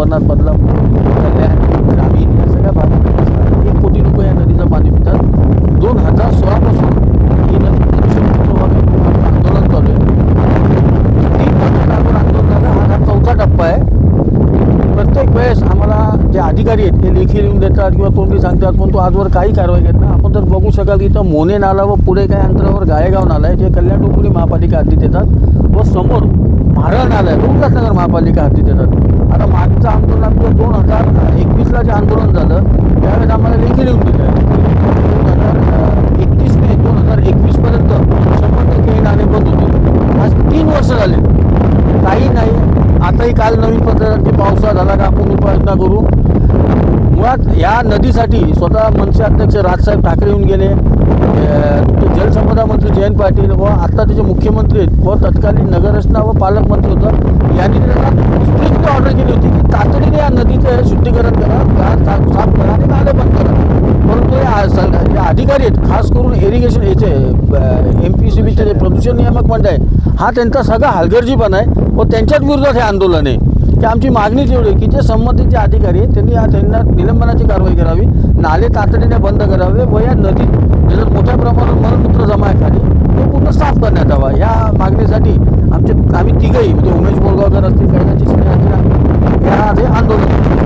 अंबरनाथ बदलापूर कल्याण ग्रामीण या सगळ्या भागात एक कोटी लोक या नदीचं पाणी पितात. दोन हजार सोळापासून ही नदी प्रदूषणमुक्त व्हावी म्हणून आंदोलन चालू आहे. तीन टप्प्यावर हा हा चौथा टप्पा आहे. प्रत्येक वेळेस आम्हाला जे अधिकारी आहेत ते लेखी लिहून देतात किंवा तोंडी सांगतात पण तो आजवर काही कारवाई घेत नाही. आपण जर बघू शकाल की इथं मोने नाला व पुढे काही अंतरावर गायगाव नाला आहे जे कल्याण डोंगरी महापालिका हद्दीत येतात व समोर म्हारळ नाला आहे. उल्हासनगर महापालिका हद्दीत येतात. आता मागचं आंदोलन आमचं दोन हजार एकवीसला जे आंदोलन झालं त्यावेळेस आम्हाला लेखी लिहून दिलं दोन हजार एकतीस मे दोन हजार एकवीसपर्यंत शंभर टक्के हे बंद होते आज तीन वर्ष झाले. काही नाही. आताही काल नवीन पत्रकारांची पावसाळा पावसा झाला का आपण उपाययोजना करू. मुळात या नदीसाठी स्वतः मनसे अध्यक्ष राजसाहेब ठाकरे येऊन गेले. जलसंपदा मंत्री जयंत पाटील व आत्ता त्याचे मुख्यमंत्री आहेत व तत्कालीन नगररचना व पालकमंत्री होता यांनी त्यांना स्ट्रिक्ट ऑर्डर केली होती की तातडीने ते शुद्धीकरण करा घाट साफ करा आणि नाले बंद करा. परंतु हे जे अधिकारी आहेत खास करून इरिगेशन याचे एम पी सी बीचे जे प्रदूषण नियामक मंडळ आहे हा त्यांचा सगळा हलगर्जीपणा आहे व त्यांच्याच विरोधात हे आंदोलन आहे. की आमची मागणी जेवढी की जे संबंधित जे अधिकारी आहेत त्यांनी या त्यांना निलंबनाची कारवाई करावी नाले तातडीने बंद करावे व या नदीत जर मोठ्या प्रमाणात मलमूत्र जमा आहे खाली ते पूर्ण साफ करण्यात यावा. या मागणीसाठी आमचे आम्ही तिघही म्हणजे उमेश बोरगावकर असतील कैलाची सिंह असतील या आधी आंदोलन